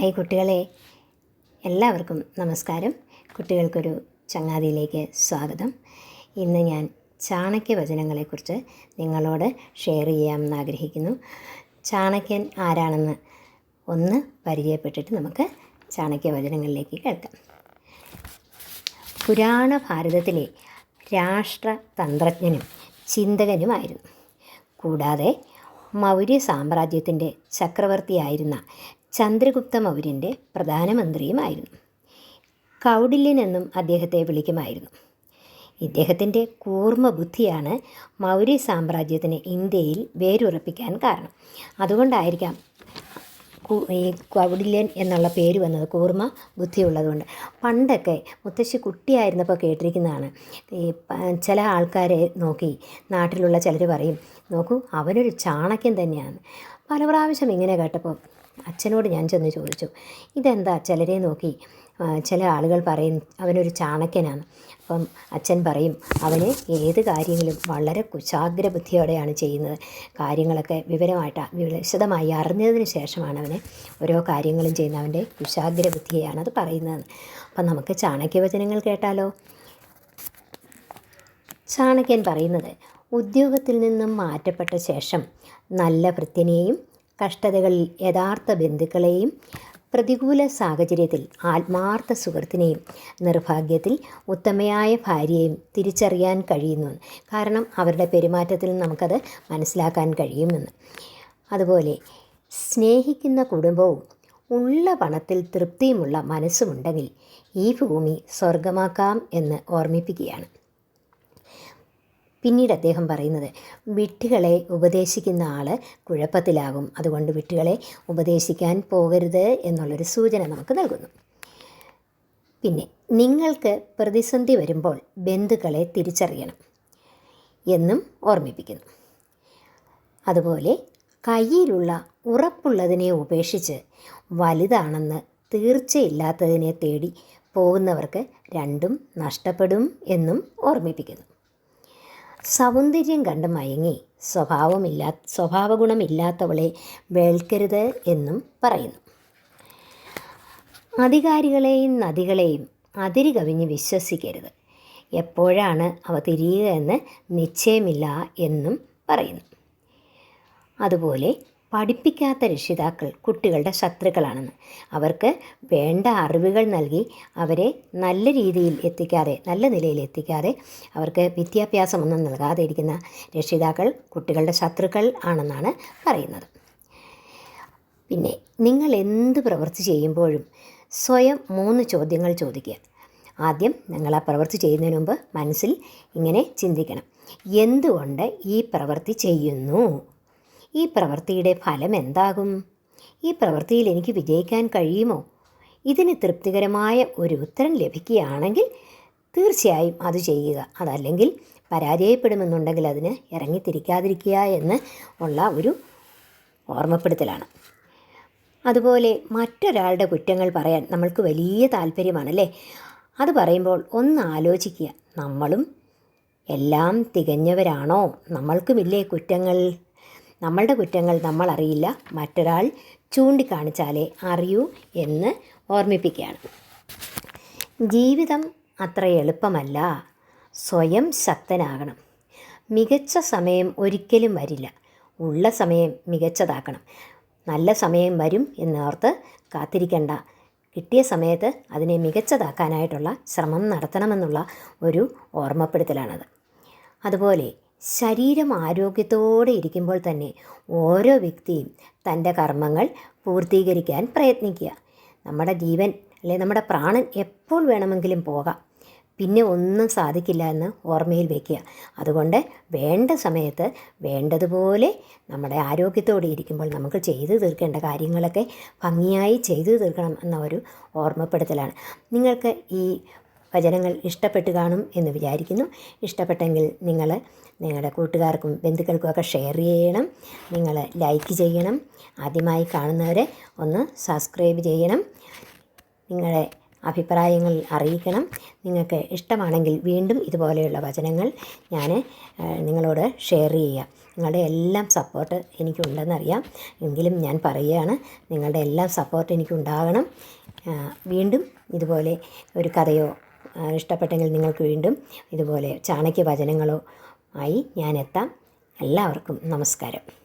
Hi കുട്ടികളെ. എല്ലാവർക്കും നമസ്കാരം. കുട്ടികൾക്കൊരു ചങ്ങാതിയിലേക്ക് സ്വാഗതം. ഇന്ന് ഞാൻ ചാണക്യ വചനങ്ങളെക്കുറിച്ച് നിങ്ങളോട് ഷെയർ ചെയ്യാമെന്ന് ആഗ്രഹിക്കുന്നു. ചാണക്യൻ ആരാണെന്ന് ഒന്ന് പരിചയപ്പെട്ടിട്ട് നമുക്ക് ചാണക്യ വചനങ്ങളിലേക്ക് കേൾക്കാം. പുരാണ ഭാരതത്തിലെ രാഷ്ട്രതന്ത്രജ്ഞനും ചിന്തകനുമായിരുന്നു. കൂടാതെ മൗര്യ സാമ്രാജ്യത്തിന്റെ ചക്രവർത്തിയായിരുന്ന ചന്ദ്രഗുപ്ത മൗര്യന്റെ പ്രധാനമന്ത്രിയുമായിരുന്നു. കൗഡില്യൻ എന്നും അദ്ദേഹത്തെ വിളിക്കുമായിരുന്നു. ഇദ്ദേഹത്തിന്റെ കൂർമ്മ ബുദ്ധിയാണ് മൗര്യ സാമ്രാജ്യത്തിന് ഇന്ത്യയിൽ വേരുറപ്പിക്കാൻ കാരണം. അതുകൊണ്ടായിരിക്കാം ഈ കൗടില്യൻ എന്നുള്ള പേര് വന്നത് കൂർമ്മ ബുദ്ധിയുള്ളതുകൊണ്ട്. പണ്ടൊക്കെ മുത്തശ്ശി കുട്ടിയായിരുന്നപ്പോൾ കേട്ടിരിക്കുന്നതാണ്. ഈ ചില ആൾക്കാരെ നോക്കി നാട്ടിലുള്ള ചിലർ പറയും നോക്കൂ അവനൊരു ചാണക്യൻ തന്നെയാണ്. പല പ്രാവശ്യം ഇങ്ങനെ കേട്ടപ്പോൾ അച്ഛനോട് ഞാൻ ചെന്ന് ചോദിച്ചു ഇതെന്താ ചിലരെ നോക്കി ചില ആളുകൾ പറയും അവനൊരു ചാണക്യനാണ്. അപ്പം അച്ഛൻ പറയും അവന് ഏത് കാര്യങ്ങളും വളരെ കുശാഗ്ര ബുദ്ധിയോടെയാണ് ചെയ്യുന്നത്. കാര്യങ്ങളൊക്കെ വിവരമായിട്ട് വിശദമായി അറിഞ്ഞതിന് ശേഷമാണ് അവനെ ഓരോ കാര്യങ്ങളും ചെയ്യുന്ന അവന്റെ കുശാഗ്ര ബുദ്ധിയെയാണ് അത് പറയുന്നത് അപ്പം നമുക്ക് ചാണക്യവചനങ്ങൾ കേട്ടാലോ? ചാണക്യൻ പറയുന്നത് ഉദ്യോഗത്തിൽ നിന്നും മാറ്റപ്പെട്ട ശേഷം നല്ല ഭൃത്യനെയും കഷ്ടതകളിൽ യഥാർത്ഥ ബന്ധുക്കളെയും പ്രതികൂല സാഹചര്യത്തിൽ ആത്മാർത്ഥ സുഹൃത്തിനെയും നിർഭാഗ്യത്തിൽ ഉത്തമയായ ഭാര്യയെയും തിരിച്ചറിയാൻ കഴിയുന്നു. കാരണം അവരുടെ പെരുമാറ്റത്തിൽ നമുക്കത് മനസ്സിലാക്കാൻ കഴിയുമെന്ന്. അതുപോലെ സ്നേഹിക്കുന്ന കുടുംബവും ഉള്ള പണത്തിൽ തൃപ്തിയുമുള്ള മനസ്സുമുണ്ടെങ്കിൽ ഈ ഭൂമി സ്വർഗമാക്കാം എന്ന് ഓർമ്മിപ്പിക്കുകയാണ്. പിന്നീട് അദ്ദേഹം പറയുന്നത് വിട്ടുകളെ ഉപദേശിക്കുന്ന ആൾ കുഴപ്പത്തിലാകും. അതുകൊണ്ട് വിട്ടുകളെ ഉപദേശിക്കാൻ പോകരുത് എന്നുള്ളൊരു സൂചന നമുക്ക് നൽകുന്നു. പിന്നെ നിങ്ങൾക്ക് പ്രതിസന്ധി വരുമ്പോൾ ബന്ധുക്കളെ തിരിച്ചറിയണം എന്നും ഓർമ്മിപ്പിക്കുന്നു. അതുപോലെ കയ്യിലുള്ള ഉറപ്പുള്ളതിനെ ഉപേക്ഷിച്ച് വലുതാണെന്ന് തീർച്ചയില്ലാത്തതിനെ തേടി പോകുന്നവർക്ക് രണ്ടും നഷ്ടപ്പെടും എന്നും ഓർമ്മിപ്പിക്കുന്നു. സൗന്ദര്യം കണ്ട് മയങ്ങി. സ്വഭാവമില്ലാ സ്വഭാവഗുണമില്ലാത്തവളെ വേൾക്കരുത് എന്നും പറയുന്നു. അധികാരികളെയും നദികളെയും അതിരി കവിഞ്ഞ് വിശ്വസിക്കരുത്. എപ്പോഴാണ് അവ തിരിയുക എന്ന് നിശ്ചയമില്ല എന്നും പറയുന്നു. അതുപോലെ പഠിപ്പിക്കാത്ത രക്ഷിതാക്കൾ കുട്ടികളുടെ ശത്രുക്കളാണെന്ന്. അവർക്ക് വേണ്ട അറിവുകൾ നൽകി അവരെ നല്ല രീതിയിൽ എത്തിക്കാതെ നല്ല നിലയിൽ എത്തിക്കാതെ അവർക്ക് വിദ്യാഭ്യാസമൊന്നും നൽകാതെ ഇരിക്കുന്ന രക്ഷിതാക്കൾ കുട്ടികളുടെ ശത്രുക്കൾ ആണെന്നാണ് പറയുന്നത്. പിന്നെ നിങ്ങൾ എന്ത് പ്രവൃത്തി ചെയ്യുമ്പോഴും സ്വയം മൂന്ന് ചോദ്യങ്ങൾ ചോദിക്കുക. ആദ്യം നിങ്ങൾ ആ പ്രവൃത്തി ചെയ്യുന്നതിന് മുമ്പ് മനസ്സിൽ ഇങ്ങനെ ചിന്തിക്കണം. എന്തുകൊണ്ട് ഈ പ്രവൃത്തി ചെയ്യുന്നു? ഈ പ്രവൃത്തിയുടെ ഫലം എന്താകും? ഈ പ്രവൃത്തിയിൽ എനിക്ക് വിജയിക്കാൻ കഴിയുമോ? ഇതിന് തൃപ്തികരമായ ഒരു ഉത്തരം ലഭിക്കുകയാണെങ്കിൽ തീർച്ചയായും അത് ചെയ്യുക. അതല്ലെങ്കിൽ പരാജയപ്പെടുമെന്നുണ്ടെങ്കിൽ അതിന് ഇറങ്ങിത്തിരിക്കാതിരിക്കുക എന്ന് ഉള്ള ഒരു ഓർമ്മപ്പെടുത്തലാണ്. അതുപോലെ മറ്റൊരാളുടെ കുറ്റങ്ങൾ പറയാൻ നമ്മൾക്ക് വലിയ താല്പര്യമാണല്ലേ? അത് പറയുമ്പോൾ ഒന്ന് ആലോചിക്കുക. നമ്മളും എല്ലാം തികഞ്ഞവരാണോ? നമ്മൾക്കുമില്ലേ കുറ്റങ്ങൾ? നമ്മളുടെ കുറ്റങ്ങൾ നമ്മൾ അറിയില്ല. മറ്റൊരാൾ ചൂണ്ടിക്കാണിച്ചാലേ അറിയൂ എന്ന് ഓർമ്മിപ്പിക്കുകയാണ്. ജീവിതം അത്ര എളുപ്പമല്ല. സ്വയം ശക്തനാകണം. മികച്ച സമയം ഒരിക്കലും വരില്ല. ഉള്ള സമയം മികച്ചതാക്കണം. നല്ല സമയം വരും എന്നോർത്ത് കാത്തിരിക്കേണ്ട. കിട്ടിയ സമയത്ത് അതിനെ മികച്ചതാക്കാനായിട്ടുള്ള ശ്രമം നടത്തണമെന്നുള്ള ഒരു ഓർമ്മപ്പെടുത്തലാണത്. അതുപോലെ ശരീരം ആരോഗ്യത്തോടെ ഇരിക്കുമ്പോൾ തന്നെ ഓരോ വ്യക്തിയും തന്റെ കർമ്മങ്ങൾ പൂർത്തീകരിക്കാൻ പ്രയത്നിക്കുക. നമ്മുടെ ജീവൻ അല്ലെ നമ്മുടെ പ്രാണൻ എപ്പോൾ വേണമെങ്കിലും പോകാം. പിന്നെ ഒന്നും സാധിക്കില്ല എന്ന് ഓർമ്മയിൽ വയ്ക്കുക അതുകൊണ്ട് വേണ്ട സമയത്ത് വേണ്ടതുപോലെ നമ്മുടെ ആരോഗ്യത്തോടെ ഇരിക്കുമ്പോൾ നമുക്ക് ചെയ്തു തീർക്കേണ്ട കാര്യങ്ങളൊക്കെ ഭംഗിയായി ചെയ്തു തീർക്കണം എന്ന ഒരു ഓർമ്മപ്പെടുത്തലാണ്. നിങ്ങൾക്ക് ഈ വചനങ്ങൾ ഇഷ്ടപ്പെട്ട് കാണും എന്ന് വിചാരിക്കുന്നു. ഇഷ്ടപ്പെട്ടെങ്കിൽ നിങ്ങൾ നിങ്ങളുടെ കൂട്ടുകാർക്കും ബന്ധുക്കൾക്കും ഒക്കെ ഷെയർ ചെയ്യണം. നിങ്ങൾ ലൈക്ക് ചെയ്യണം. ആദ്യമായി കാണുന്നവരെ ഒന്ന് സബ്സ്ക്രൈബ് ചെയ്യണം. നിങ്ങളുടെ അഭിപ്രായങ്ങൾ അറിയിക്കണം. നിങ്ങൾക്ക് ഇഷ്ടമാണെങ്കിൽ വീണ്ടും ഇതുപോലെയുള്ള വചനങ്ങൾ ഞാൻ നിങ്ങളോട് ഷെയർ ചെയ്യാം. നിങ്ങളുടെ എല്ലാം സപ്പോർട്ട് എനിക്കുണ്ടെന്നറിയാം. എങ്കിലും ഞാൻ പറയുകയാണ് നിങ്ങളുടെ എല്ലാം സപ്പോർട്ട് എനിക്കുണ്ടാകണം. വീണ്ടും ഇതുപോലെ ഒരു കഥയോ ഇഷ്ടപ്പെട്ടെങ്കിൽ നിങ്ങൾക്ക് വീണ്ടും ഇതുപോലെ ചാണക്യ വചനങ്ങളോ ആയി ഞാൻ എത്താം. എല്ലാവർക്കും നമസ്കാരം.